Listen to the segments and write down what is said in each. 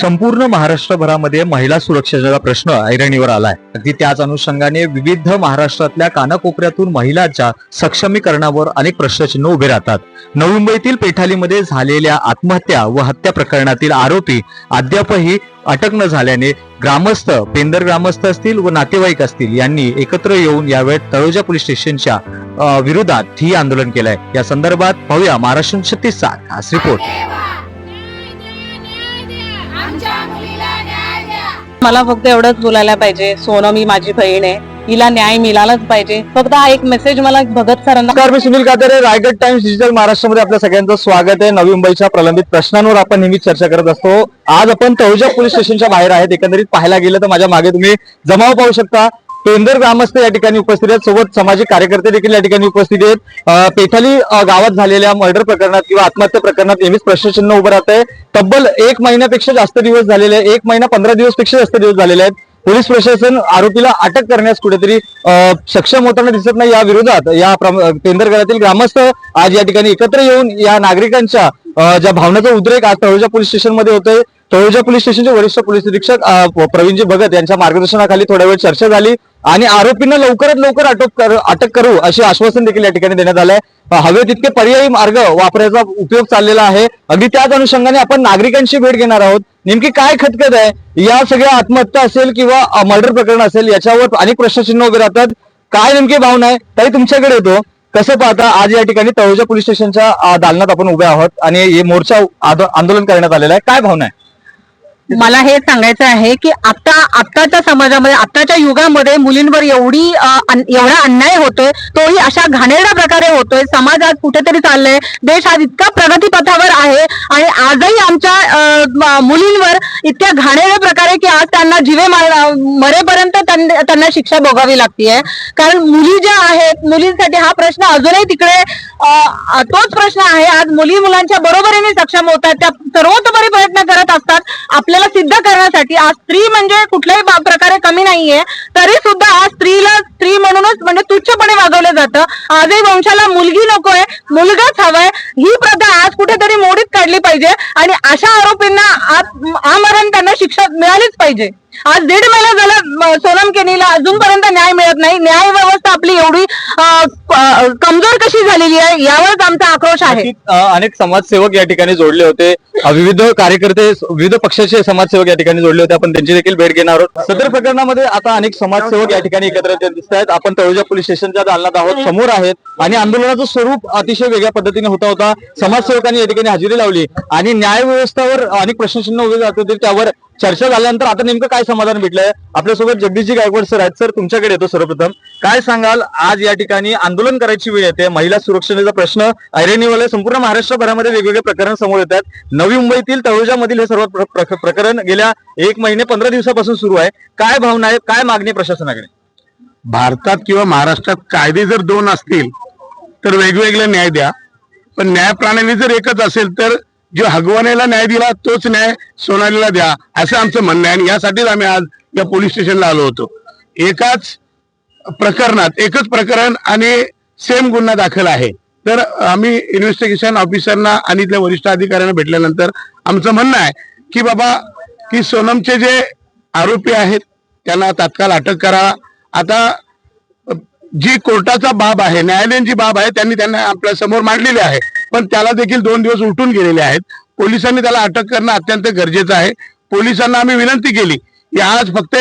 संपूर्ण महाराष्ट्रभरामध्ये महिला सुरक्षेचा प्रश्न ऐरणीवर आलाय. अगदी त्याच अनुषंगाने विविध महाराष्ट्रातल्या कानाकोपऱ्यातून महिलांच्या सक्षमीकरणावर अनेक प्रश्नचिन्ह उभे राहतात. नवी मुंबईतील पेठालीमध्ये झालेल्या आत्महत्या व हत्या प्रकरणातील आरोपी अद्यापही अटक न झाल्याने ग्रामस्थ पेंदर ग्रामस्थ असतील व नातेवाईक असतील यांनी एकत्र येऊन यावेळी तळोजा पोलीस स्टेशनच्या विरोधात ही आंदोलन केलंय. या संदर्भात पाहूया महाराष्ट्र छत्तीसचा खास रिपोर्ट. मला फक्त एवढंच बोलायला पाहिजे. सोनम ही माझी बहीण आहे. हिला न्याय मिळालाच पाहिजे. फक्त हा एक मेसेज मला भगत सरांना नमस्कार मी सुनील कातरे रायगड टाइम्स डिजिटल महाराष्ट्रामध्ये आपल्या सगळ्यांचं स्वागत आहे. नवी मुंबईच्या प्रलंबित प्रश्नांवर आपण नेहमी चर्चा करत असतो. आज आपण तळोजा पोलीस स्टेशनच्या बाहेर आहेत. एकंदरीत पाहायला गेलं तर माझ्या मागे तुम्ही जमाव पाहू शकता. पेंदर ग्रामस्थ या ठिकाणी उपस्थित आहेत. सोबत सामाजिक कार्यकर्ते देखील या ठिकाणी उपस्थित आहेत. पेथाली पेठाली गावात झालेल्या मर्डर प्रकरणात किंवा आत्महत्या प्रकरणात नेहमीच प्रश्नचिन्ह उभं राहत आहे तब्बल एक महिन्यापेक्षा जास्त दिवस झालेले आहे एक महिना पंधरा दिवसपेक्षा जास्त दिवस झालेले आहेत. पोलीस प्रशासन आरोपीला अटक करण्यास कुठेतरी सक्षम होताना दिसत नाही. या विरोधात या पेंदरगडातील ग्रामस्थ आज या ठिकाणी एकत्र येऊन या नागरिकांच्या ज्या भावनाचा उद्रेक आज तळोजा पोलीस स्टेशनमध्ये होतोय. तळोजा पोलीस स्टेशनचे वरिष्ठ पोलीस निरीक्षक प्रवीणजी भगत यांच्या मार्गदर्शनाखाली थोड्या वेळ चर्चा झाली. आणि आरोपींना लवकरात लवकर अटक कर अटक करू असे आश्वासन देखील या ठिकाणी देण्यात आलंय. हवे तितके पर्यायी मार्ग वापरायचा उपयोग चाललेला आहे. अगदी त्याच अनुषंगाने आपण नागरिकांशी भेट घेणार आहोत. नेमकी काय खतखत आहे? या सगळ्या आत्महत्या असेल किंवा मर्डर प्रकरण असेल याच्यावर अनेक प्रश्नचिन्ह उभे राहतात. काय नेमकी भावना आहे? ताई तुमच्याकडे येतो. कसं पाहता आज या ठिकाणी तळोजा पोलीस स्टेशनच्या दालनात आपण उभे आहोत आणि हे मोर्चा आंदोलन करण्यात आलेलं आहे. काय भावना आहे? मला हे सांगायचं आहे की आता आत्ताच्या समाजामध्ये आत्ताच्या युगामध्ये मुलींवर एवढी एवढा अन्याय होतोय तोही अशा घाणेरड्या प्रकारे होतोय समाज आज कुठेतरी चाललंय देश आज इतका प्रगतीपथावर आहे आणि आजही आमच्या मुलींवर इतक्या घाणेरड्या प्रकारे की आज त्यांना जीवे मरेपर्यंत त्यांना शिक्षा भोगावी लागतीये. कारण मुली ज्या आहेत मुलींसाठी हा प्रश्न अजूनही तिकडे तोच प्रश्न आहे. आज मुली मुलांच्या बरोबरीने सक्षम होतात त्या सर्वतोपरी प्रयत्न करत असतात. आपल्या आपल्याला सिद्ध करण्यासाठी आज स्त्री म्हणजे कुठल्याही प्रकारे कमी नाहीये. तरी सुद्धा आज स्त्रीला स्त्री म्हणूनच म्हणजे तुच्छपणे वागवलं जातं. आजही वंशाला मुलगी नकोय मुलगाच हवाय. ही प्रथा आज कुठेतरी मोडीत काढली पाहिजे आणि अशा आरोपींना आज आमरण त्यांना शिक्षा मिळालीच पाहिजे. आज दीड महिना झाला सोनम केनीला अजूनपर्यंत नाही न्याय व्यवस्था आपली एवढी कमजोर कशी झालेली आहे यावरच आमचा आक्रोश आहे. अनेक समाजसेवक या ठिकाणी जोडले होते. विविध कार्यकर्ते विविध पक्षाचे समाजसेवक या ठिकाणी जोडले होते. आपण त्यांची देखील भेट घेणार आहोत. सदर प्रकरणामध्ये आता अनेक समाजसेवक या ठिकाणी एकत्र दिसत आहेत आपण तळोजा पोलीस स्टेशनच्या दालनात आहोत. समोर आहेत. आणि आंदोलनाचं स्वरूप अतिशय वेगळ्या पद्धतीने होता होता. समाजसेवकांनी या ठिकाणी हजेरी लावली. आणि न्याय व्यवस्थावर अनेक प्रश्नचिन्ह उभे जात होते. त्यावर चर्चा झाल्यानंतर आता नेमकं काय समाधान भेटलंय? आपल्यासोबत जगदीशजी गायकवाड सर आहेत. सर तुमच्याकडे येतो सर्वप्रथम. काय सांगाल? आज या ठिकाणी आंदोलन करायची वेळ येते. महिला सुरक्षेचा प्रश्न ऐरणीवाले संपूर्ण महाराष्ट्रभरामध्ये वेगवेगळे प्रकरण समोर येतात नवी मुंबईतील तळोजामधील हे सर्व प्रकरण गेल्या एक महिने पंधरा दिवसापासून सुरू आहे. काय भावना आहे? काय मागणी प्रशासनाकडे? भारतात किंवा महाराष्ट्रात कायदे जर दोन असतील तर वेगवेगळे न्याय द्या. पण न्याय प्रणाली जर एकच असेल तर जो हगवण्याला न्याय दिला तोच न्याय सोनालीला द्या असं आमचं म्हणणं आहे. आणि यासाठीच आम्ही आज या पोलीस स्टेशनला आलो होतो. एकाच प्रकरणात एकच प्रकरण आणि सेम गुन्हा दाखल आहे. तर आम्ही इन्व्हेस्टिगेशन ऑफिसरना आणि इथल्या वरिष्ठ अधिकाऱ्यांना भेटल्यानंतर आमचं म्हणणं आहे की बाबा की सोनमचे जे आरोपी आहेत त्यांना तात्काळ अटक करा. आता जी कोर्टाचा बाब आहे न्यायालयीन जी बाब आहे त्यांनी त्यांना आपल्यासमोर मांडलेली आहे. पण त्याला देखील दोन दिवस उलटून गेलेले आहेत. पोलिसांनी त्याला अटक करणं अत्यंत गरजेचं आहे. पोलिसांना आम्ही विनंती केली की आज फक्त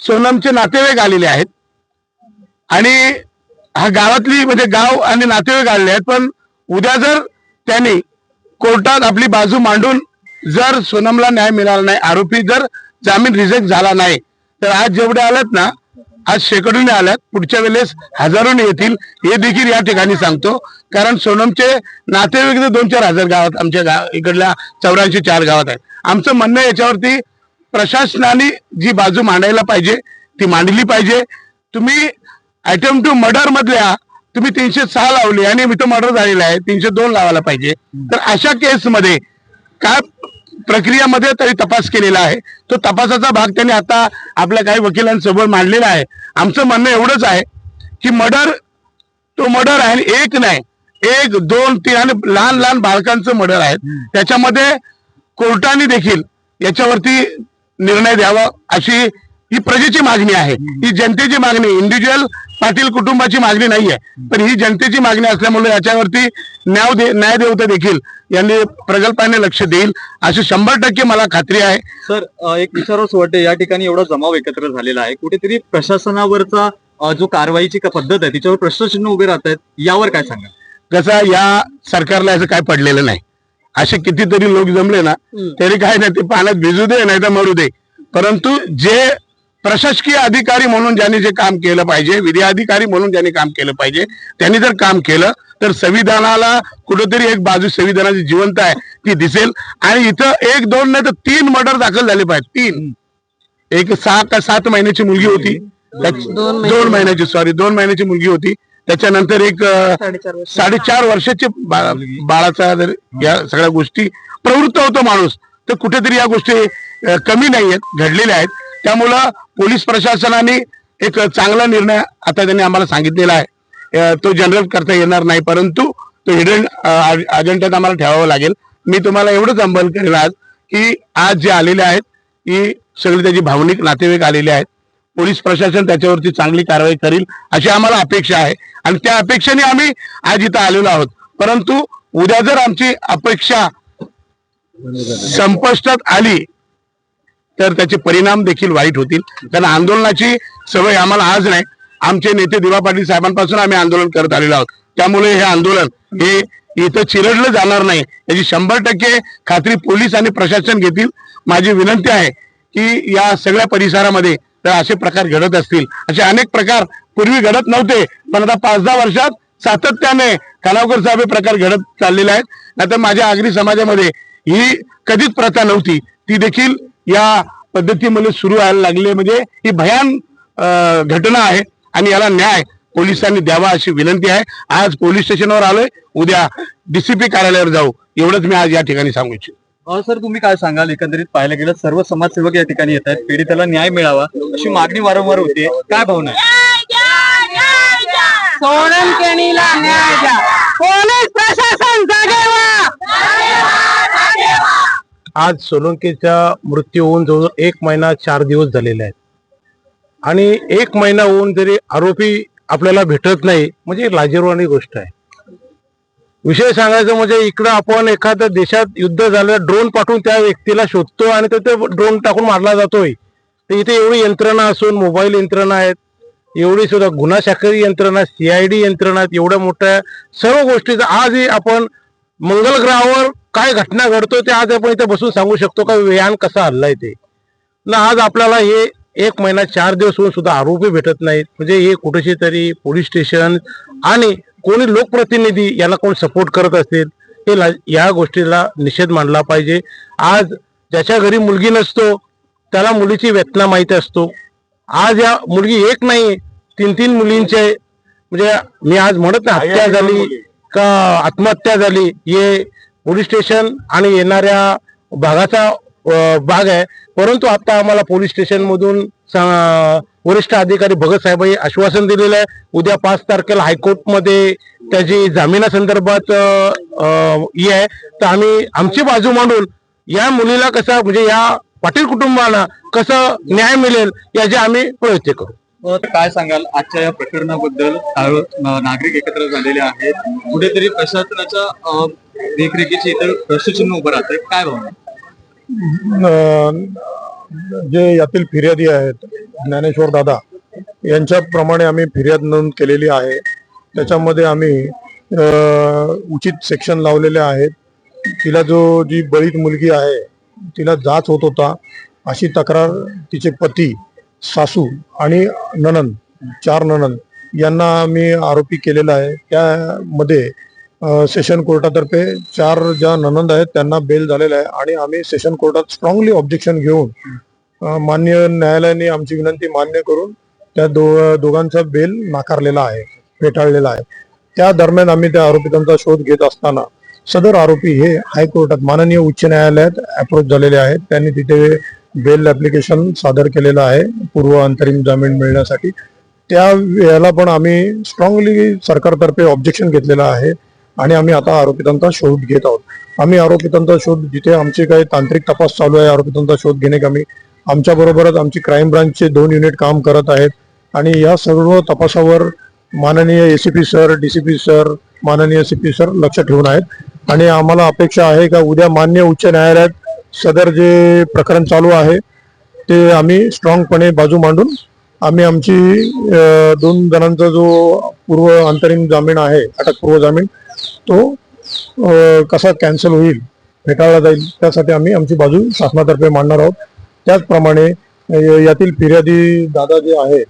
सोनमचे नातेवाईक आलेले आहेत. आणि हा गावातली म्हणजे गाव आणि नातेवाईक आलेले आहेत पण उद्या जर त्यांनी कोर्टात आपली बाजू मांडून जर सोनमला न्याय मिळाला नाही आरोपी जर जामीन रिजेक्ट झाला नाही तर आज जेवढे आलेत ना आज शेकडोने आल्यात पुढच्या वेळेस हजारोने येतील. हे देखील या ठिकाणी सांगतो. कारण सोनमचे नातेवाईक दोन चार हजार गावात आमच्या गाव इकडल्या चौऱ्याऐंशी चार गावात आहेत. आमचं म्हणणं याच्यावरती प्रशासनाने जी बाजू मांडायला पाहिजे ती मांडली पाहिजे. तुम्ही आयटम टू मर्डर मधल्या तुम्ही तीनशे सहा लावली आणि मी तो मर्डर झालेला आहे. तीनशे दोन लावायला पाहिजे. तर अशा केसमध्ये काय प्रक्रियामध्ये तरी तपास केलेला आहे. तो तपासाचा भाग त्यांनी आता आपल्या काही वकिलांसमोर मांडलेला आहे. आमचं म्हणणं एवढंच आहे की मर्डर तो मर्डर आहे एक नाही एक दोन तीन आणि लहान लहान बालकांचं मर्डर आहे. त्याच्यामध्ये कोर्टाने देखील याच्यावरती निर्णय द्यावा अशी ही प्रजेची मागणी आहे. ही जनतेची मागणी इंडिव्हिज्युअल पाटील कुटुंबाची मागणी नाहीये. पण ही जनतेची मागणी असल्यामुळे याच्यावरती न्याय दे न्याय देवता देखील यांनी प्रकल्पाने लक्ष देईल अशी शंभर टक्के मला खात्री आहे. सर एक विचारावंच वाटते या ठिकाणी एवढा जमाव एकत्र झालेला आहे. कुठेतरी प्रशासनावरचा जो कारवाईची का पद्धत आहे तिच्यावर प्रश्नचिन्ह उभे राहत आहेत यावर काय सांगा कसं या सरकारला असं काय पडलेलं नाही. असे कितीतरी लोक जमले ना तरी काय नाही ते पाण्यात भिजू दे नाही तर मरू दे. परंतु जे प्रशासकीय अधिकारी म्हणून ज्यांनी जे काम केलं पाहिजे विधी अधिकारी म्हणून ज्यांनी काम केलं पाहिजे त्यांनी जर काम केलं तर संविधानाला कुठेतरी एक बाजू संविधानाची जिवंत आहे ती दिसेल. आणि इथं एक दोन नाही तर तीन मर्डर दाखल झाले पाहिजे तीन. एक सहा का सात महिन्याची मुलगी होती. दोन महिन्याची सॉरी दोन महिन्याची मुलगी होती. त्याच्यानंतर एक साडेचार वर्षाचे बाळाचा जर या सगळ्या गोष्टी प्रवृत्त होतो माणूस. तर कुठेतरी या गोष्टी कमी नाही आहेत घडलेल्या आहेत. त्यामुळं पोलीस प्रशासनाने एक चांगला निर्णय आता त्यांनी आम्हाला सांगितलेला आहे. तो जनरल करता येणार नाही परंतु तो हिडन अजेंड्यात आम्हाला ठेवावा लागेल. मी तुम्हाला एवढंच अंबल करेल आज की आज जे आलेले आहेत ही सगळी त्याची भावनिक नातेवाईक आलेले आहेत. पोलीस प्रशासन त्याच्यावरती चांगली कारवाई करील अशी आम्हाला अपेक्षा आहे. आणि त्या अपेक्षेने आम्ही आज इथं आलेलो आहोत. परंतु उद्या जर आमची अपेक्षा संपुष्टात आली तर त्याचे परिणाम देखील वाईट होतील. कारण आंदोलनाची सवय आम्हाला आज नाही. आमचे नेते दिवा पाटील साहेबांपासून आम्ही आंदोलन करत आलेलो आहोत. त्यामुळे हे आंदोलन हे इथं चिरडलं जाणार नाही. याची शंभर टक्के खात्री पोलीस आणि प्रशासन घेतील. माझी विनंती आहे की या सगळ्या परिसरामध्ये तर असे प्रकार घडत असतील. असे अनेक प्रकार पूर्वी घडत नव्हते. पण आता पाच दहा वर्षात सातत्याने खानावकर साहेब हे प्रकार घडत चाललेले आहेत. नाहीतर माझ्या आगरी समाजामध्ये ही कधीच प्रथा नव्हती. ती देखील या पद्धतीमध्ये सुरू व्हायला लागली. म्हणजे ही भयान घटना आहे आणि याला न्याय पोलिसांनी द्यावा अशी विनंती आहे. आज पोलीस स्टेशनवर आलोय. उद्या डीसीपी कार्यालयावर जाऊ. एवढंच मी आज या ठिकाणी सांगू इच्छितो. अ, सर तुम्ही काय सांगाल? एकंदरीत पाहायला गेलं सर्व समाजसेवक या ठिकाणी येत आहेत. पीडिताला न्याय मिळावा अशी मागणी वारंवार होते काय भावना सोनम केणीला न्याय द्या. पोलीस प्रशासन जागे व्हा आज सोलंकीचा मृत्यू होऊन जवळजवळ एक महिना चार दिवस झालेले आहेत. आणि एक महिना होऊन जरी आरोपी आपल्याला भेटत नाही म्हणजे लाजीरवाणी गोष्ट आहे. विषय सांगायचं म्हणजे इकडं आपण एखाद्या देशात युद्ध झालं ड्रोन पाठवून त्या व्यक्तीला शोधतो आणि ते ड्रोन टाकून मारला जातोय. तर इथे एवढी यंत्रणा असून मोबाईल यंत्रणा आहेत एवढी सुद्धा गुन्हा शाखरी यंत्रणा सीआयडी यंत्रणा आहेत एवढ्या मोठ्या सर्व गोष्टीचा आजही आपण मंगल ग्रहावर काय घटना घडतोय ते आज आपण इथे बसून सांगू शकतो का? यान कसा हल्लाय ते? ना आज आपल्याला हे एक महिना चार दिवस होऊन सुद्धा आरोपी भेटत नाहीत. म्हणजे हे कुठेशी तरी पोलीस स्टेशन आणि कोणी लोकप्रतिनिधी याला कोण सपोर्ट करत असेल हे या गोष्टीला निषेध मांडला पाहिजे. आज ज्याच्या घरी मुलगी नसतो त्याला मुलीची व्यथना माहिती असतो. आज या मुलगी एक नाही तीन तीन मुलींचे म्हणजे मी आज म्हणत नाही हत्या झाली का आत्महत्या झाली हे पोलीस स्टेशन आणि येणाऱ्या भागाचा भाग आहे. परंतु आता आम्हाला पोलीस स्टेशनमधून वरिष्ठ अधिकारी भगत साहेब आश्वासन दिलेलं आहे. उद्या पाच तारखेला हायकोर्टमध्ये त्याची जामिनासंदर्भात ही हे आहे. तर आम्ही आमची बाजू मांडून या मुलीला कसं म्हणजे या पाटील कुटुंबाला कसं न्याय मिळेल याचे आम्ही प्रयत्न करू. काय सांगाल? आजच्या या प्रकरणाबद्दल नागरिक एकत्र झालेले आहेत. कुठेतरी प्रशासनाच्या देखरेखीची इतर प्रश्नचिन्ह उभं राहत काय भावना? जे यातील फिर्यादी आहेत ज्ञानेश्वर दादा यांच्याप्रमाणे आम्ही फिर्याद नोंद केलेली आहे. त्याच्यामध्ये आम्ही उचित सेक्शन लावलेले आहेत. तिला जो जी बळीत मुलगी आहे तिला जाच होत होता. अशी तक्रार तिचे पती सासू आणि ननंद चार ननंद यांना आम्ही आरोपी केलेला आहे. त्यामध्ये सेशन कोर्टातर्फे चार ज्या ननंद आहेत त्यांना बेल झालेला आहे आणि आम्ही सेशन कोर्टात स्ट्रॉंगली ऑब्जेक्शन घेऊन मान्य न्यायालयाने आमची विनंती मान्य करून त्या दो दोघांचा बेल नाकारलेला आहे फेटाळलेला आहे. त्या दरम्यान आम्ही त्या आरोपितांचा शोध घेत असताना सदर आरोपी हे हायकोर्टात माननीय उच्च न्यायालयात अप्रोच झालेले आहेत. त्यांनी तिथे बेल ऍप्लिकेशन सादर केलेलं आहे पूर्व अंतरिम जामीन मिळण्यासाठी. त्या वेळेला पण आम्ही स्ट्रॉंगली सरकारतर्फे ऑब्जेक्शन घेतलेलं आहे आणि आम्ही आता आरोपितांचा शोध घेत आहोत. आम्ही आरोपितांचा शोध जिथे आमचे काही तांत्रिक तपास चालू आहे आरोपितांचा शोध घेणे कमी आमच्या आमची क्राईम ब्रांचचे दोन युनिट काम करत आहेत. आणि या सर्व तपासावर माननीय A C P sir D C P sir माननीय सी पी सर लक्ष ठेवून आहेत. आणि आम्हाला अपेक्षा आहे का उद्या मान्य उच्च न्यायालयात सदर जे प्रकरण चालू आहे ते आम्ही स्ट्रॉंगपणे बाजू मांडून आम्ही आमची दोन जणांचा जो पूर्व अंतरिम जामीन आहे अटकपूर्व जामीन तो कसा कॅन्सल होईल फेटाळला जाईल त्यासाठी आम्ही आमची बाजू शासनातर्फे मांडणार आहोत. त्याचप्रमाणे यातील फिर्यादी दादा जे आहे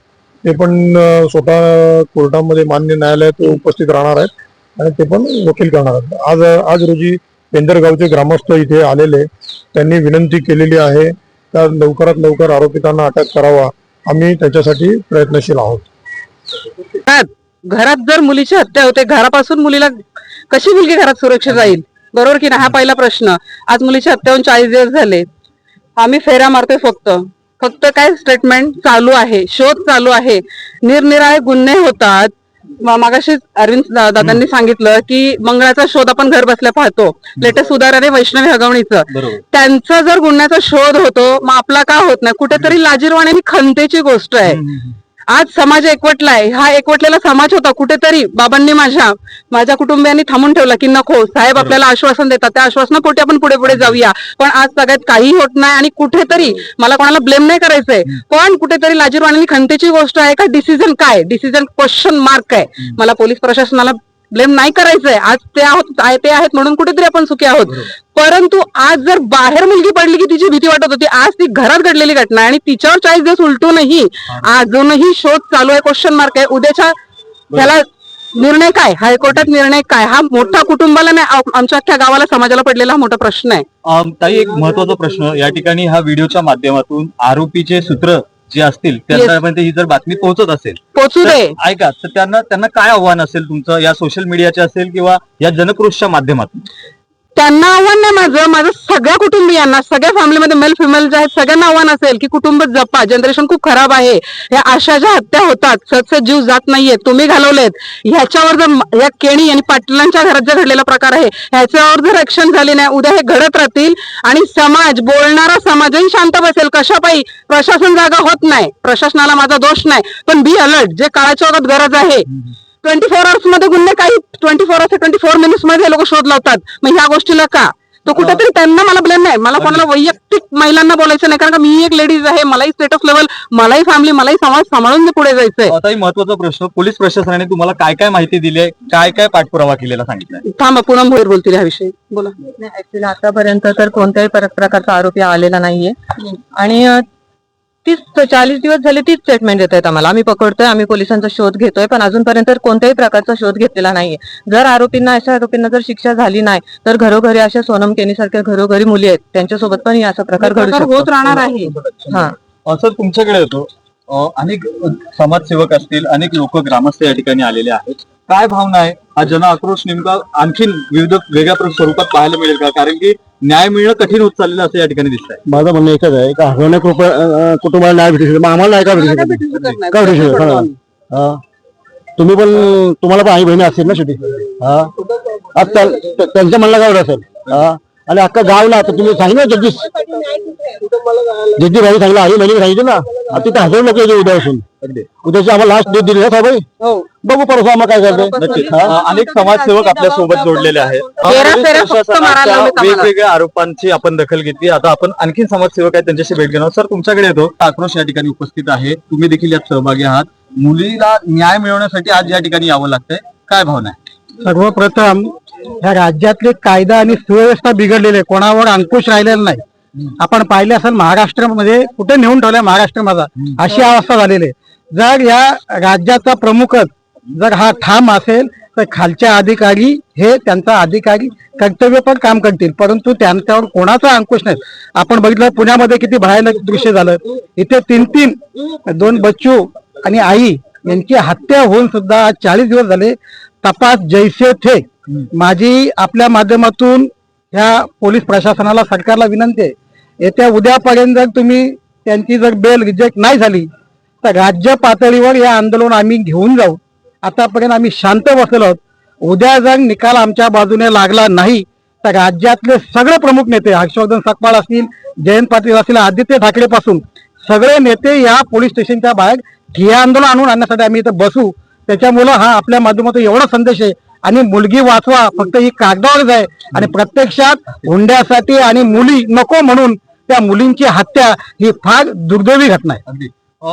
ते पण स्वतः कोर्टामध्ये मान्य न्यायालयात उपस्थित राहणार आहेत आणि ते पण वकील करणार आहेत. आज आज रोजी पेंदरगावचे ग्रामस्थ इथे आलेले. त्यांनी विनंती केलेली आहे तर लवकरात लवकर आरोपितांना अटक करावा. आम्ही त्याच्यासाठी प्रयत्नशील आहोत. घरात घरात जर मुलीची हत्या होते घरापासून मुलीला कशी मुलगी घरात सुरक्षित राहील? बरोबर की नाही? हा पहिला प्रश्न. आज मुलीची हत्या होऊन चाळीस दिवस झाले. आम्ही फेऱ्या मारतोय फक्त. फक्त काय स्टेटमेंट चालू आहे? शोध चालू आहे. निरनिराळे गुन्हे होतात. म- मागाशीच अरविंद दादांनी सांगितलं की मंगळाचा शोध आपण घर बसल्या पाहतो. लेटेस्ट उदाहरण आहे वैष्णवी हगवणीचं. त्यांचा जर गुन्ह्याचा शोध होतो मग आपला का होत नाही? कुठेतरी लाजीरवाणी ही खंतेची गोष्ट आहे. आज समाज एकवटलाय. हा एकवटलेला समाज होता कुठेतरी बाबांनी माझ्या माझ्या कुटुंबियांनी थांबून ठेवला की नको साहेब आपल्याला आश्वासन देतात. त्या आश्वासनापोटी आपण पुढे पुढे जाऊया? पण आज सगळ्यात काही होत नाही आणि कुठेतरी मला कोणाला ब्लेम नाही करायचंय. पण कुठेतरी लाजीरवाणी खंतेची गोष्ट आहे का? डिसिजन काय? डिसिजन क्वेश्चन मार्क आहे. मला पोलीस प्रशासनाला ब्लेम नाही करायचंय. आज ते आहोत आहे- ते आहेत म्हणून कुठेतरी आपण सुखी आहोत. परंतु आज जर बाहेर मुलगी पडली की तिची भीती वाटत होती आज ती घरात घडलेली घटना आणि तिच्यावर चाळीस दिवस उलटूनही अजूनही शोध चालू आहे क्वेश्चन मार्क आहे. उद्याच्या त्याला निर्णय काय? हायकोर्टात निर्णय काय? हा मोठा कुटुंबाला नाही आम- आमच्या अख्ख्या गावाला समाजाला पडलेला हा मोठा प्रश्न आहे. ताई एक महत्त्वाचा प्रश्न. या ठिकाणी ह्या व्हिडिओच्या माध्यमातून आरोपीचे सूत्र जे असतील त्यांच्यापर्यंत ही जर बातमी पोहोचत असेल तर दे. ऐका तर त्यांना त्यांना काय आव्हान असेल तुमचं? या सोशल मीडियाचे असेल किंवा या जनक्रोशच्या माध्यमातून? त्यांना आव्हान नाही माझं. माझं सगळ्या कुटुंबियांना सगळ्या फॅमिलीमध्ये मेल फिमेल जे आहेत सगळ्यांना आव्हान असेल की कुटुंब जपा. जनरेशन खूप खराब आहे. या आशा ज्या हत्या होतात सतसे जीव जात नाहीये. तुम्ही घालवलेत. ह्याच्यावर जर या केणी आणि पाटलांच्या घरात जे घडलेला प्रकार आहे ह्याच्यावर जर रक्षण झाले नाही उद्या हे घडत राहतील आणि समाज बोलणारा समाजही शांत बसेल. कशापाई प्रशासन जागा होत नाही. प्रशासनाला माझा दोष नाही. पण बी अलर्ट जे काळाच्या ओघात गरज आहे. ट्वेंटी फोर आवर्समध्ये गुन्हे काही ट्वेंटी फोर असे ट्वेंटी फोर मिनिट्समध्ये लोक शोध लावतात. मग ह्या गोष्टीला का? तो कुठेतरी त्यांना मला ब्लेम नाही. मला कोणाला वैयक्तिक महिलांना बोलायचं नाही. कारण का मी एक लेडीज आहे मलाही स्टेटस लेवल मलाही फॅमिली मलाही समाज सांभाळून मी पुढे जायचंय. आता महत्त्वाचा प्रश्न पोलीस प्रशासनाने तुम्हाला काय काय माहिती दिली आहे? काय काय पाठपुरावा केलेला सांगितलंय थांबा पूनम भोईर बोलतील ह्याविषयी बोला. ऍक्च्युली आतापर्यंत तर कोणत्याही पर- प्रकारचा आरोपी आलेला नाहीये. आणि तीस चाळीस दिवस झाले तीच स्टेटमेंट देत आहेत आम्हाला. आम्ही पकडतोय आम्ही पोलिसांचा शोध घेतोय पण अजूनपर्यंत तर कोणत्याही प्रकारचा शोध घेतलेला नाहीये. जर आरोपींना अशा आरोपींना जर शिक्षा झाली नाही तर घरोघरी अशा सोनम केनी सारख्या घरोघरी मुली आहेत. त्यांच्यासोबत पण असा प्रकार घडू शकतो. होत राहणार आहे. हा. असं तुमच्याकडे होतो अं, अनेक समाजसेवक असतील अनेक लोक ग्रामस्थ या ठिकाणी आलेले आहेत. काय भावना आहे? हा जन आक्रोश नेमका आणखीन विविध वेगळ्या स्वरूपात पाहायला मिळेल का? कारण की न्याय मिळणं कठीण होत चाललेलं असं या ठिकाणी दिसत आहे माझं म्हणणं एकच आहे का हरवण्या कुटुंबाला न्याय भेटू शकतो मग आम्हाला नाही का भेटू शकत? का भेटू शकत? हा. हा. तुम्ही पण तुम्हाला पण आई बहिणी असतील ना शेवटी हा. आज त्या- त्या- त्यांच्या म्हणणं काय एवढं असेल? हा. आणि अख्खा गावला आता तुम्ही सांगितलं जगदीश जगदीश भाई सांगितलं आई बहिणी सांगितलं ना. आता तिथे हजार लोक येते उद्या असून उद्याची आम्हाला लास्ट डेट दिली ना साहेब हो. बघू परवा आम्हाला काय करतो नक्कीच. अनेक समाजसेवक आपल्यासोबत जोडलेले आहेत. फक्त मारायला लावलेत आम्हाला. वेगवेगळ्या आरोपांची आपण दखल घेतली. आता आपण आणखीन समाजसेवक आहेत त्यांच्याशी भेट घेणार सर तुमच्याकडे येतो. आक्रोश या ठिकाणी उपस्थित आहे. तुम्ही देखील यात सहभागी आहात. मुलीला न्याय मिळवण्यासाठी आज या ठिकाणी यावं लागतंय. काय भावना आहे? सर्वप्रथम ह्या राज्यातले कायदा आणि सुव्यवस्था बिघडलेली आहे. कोणावर अंकुश राहिलेला नाही. आपण पाहिले असेल महाराष्ट्रामध्ये कुठे नेऊन ठेवलाय माझा अशी अवस्था झालेली आहे. जर या राज्याचा प्रमुखच जर हा ठाम असेल तर खालच्या अधिकारी हे त्यांचा अधिकारी कर्तव्य पण काम करतील. परंतु त्यांच्यावर कोणाचा अंकुश नाही. आपण बघितलं पुण्यामध्ये किती भयानक दृश्य झालं. इथे तीन तीन दोन बच्चू आणि आई यांची हत्या होऊन सुद्धा चाळीस दिवस झाले. तपास जैसे थे. माझी आपल्या माध्यमातून ह्या पोलीस प्रशासनाला सरकारला विनंती आहे येत्या उद्यापर्यंत जर तुम्ही त्यांची जर बेल रिजेक्ट नाही झाली तर राज्य पातळीवर या आंदोलन आम्ही घेऊन जाऊ. आतापर्यंत आम्ही शांत बसलो आहोत. उद्या जर निकाल आमच्या बाजूने लागला नाही तर राज्यातले सगळे प्रमुख नेते हर्षवर्धन सकपाळ असतील जयंत पाटील असतील आदित्य ठाकरे पासून सगळे नेते या पोलीस स्टेशनच्या बाहेर ठिया आंदोलन आणून आणण्यासाठी आम्ही इथं बसू. त्याच्यामुळं हा आपल्या माध्यमातून एवढा संदेश आहे. आणि मुलगी वाचवा फक्त ही कागदावरच आहे. आणि प्रत्यक्षात हुंड्यासाठी आणि मुली नको म्हणून त्या मुलींची हत्या ही फार दुर्दैवी घटना आहे.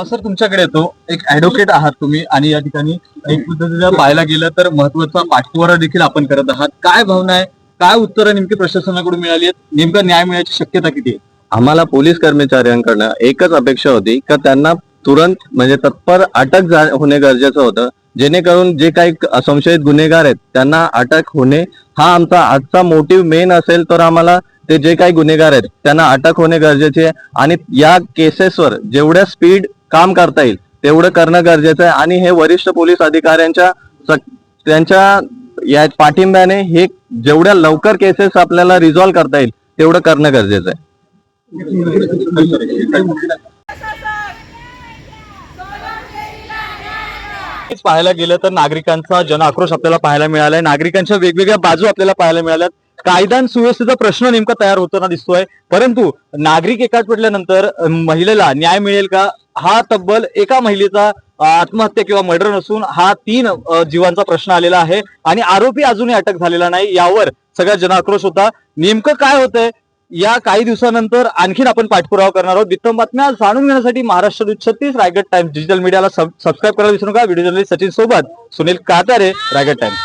सर तुमच्याकडे येतो. एक ऍडव्होकेट आहात तुम्ही आणि या ठिकाणी एक पद्धतीनं पाहायला गेलं तर महत्त्वाचा पाठपुरावा देखील आपण करत आहात. काय भावना आहे? काय उत्तरं नेमकी प्रशासनाकडून मिळाली आहेत? नेमका न्याय मिळायची शक्यता किती आहे? आम्हाला पोलीस कर्मचाऱ्यांकडनं एकच अपेक्षा होती का त्यांना तुरंत म्हणजे तत्पर अटक होणे गरजेचं होतं. जेणेकरून जे काही संशयित गुन्हेगार आहेत त्यांना अटक होणे हा आमचा आजचा मोटिव्ह मेन असेल तर आम्हाला ते जे काही गुन्हेगार आहेत त्यांना अटक होणे गरजेचे आहे. आणि या केसेसवर जेवढ्या स्पीड काम करता येईल तेवढं करणं गरजेचं आहे. आणि हे वरिष्ठ पोलीस अधिकाऱ्यांच्या त्यांच्या या पाठिंब्याने हे जेवढ्या लवकर केसेस आपल्याला रिझॉल्व्ह करता येईल तेवढं करणं गरजेचं आहे. पाहायला गेलं तर नागरिकांचा जन आक्रोश आपल्याला पाहायला मिळालाय. नागरिकांच्या वेगवेगळ्या बाजू आपल्याला पाहायला मिळाल्यात. कायदा सुव्यवस्थेचा प्रश्न नेमका तयार होताना दिसतोय. परंतु नागरिक एकाच पडल्यानंतर महिलेला न्याय मिळेल का? हा तब्बल एका महिलेचा आत्महत्या किंवा मर्डर नसून हा तीन जीवांचा प्रश्न आलेला आहे. आणि आरोपी अजूनही अटक झालेला नाही. यावर सगळ्या जनाक्रोश होता. नेमकं काय होतंय? या काही दिवसानंतर आणखीन आपण पाठपुरावा करणार आहोत. वित्तम बातम्या जाणून घेण्यासाठी महाराष्ट्र छत्तीस रायगड टाइम्स डिजिटल मीडियाला सबस्क्राईब करायला विसरू नका. व्हिडिओ जर्नलिस्ट सचिन सोबत सुनील कातारे रायगड टाइम्स.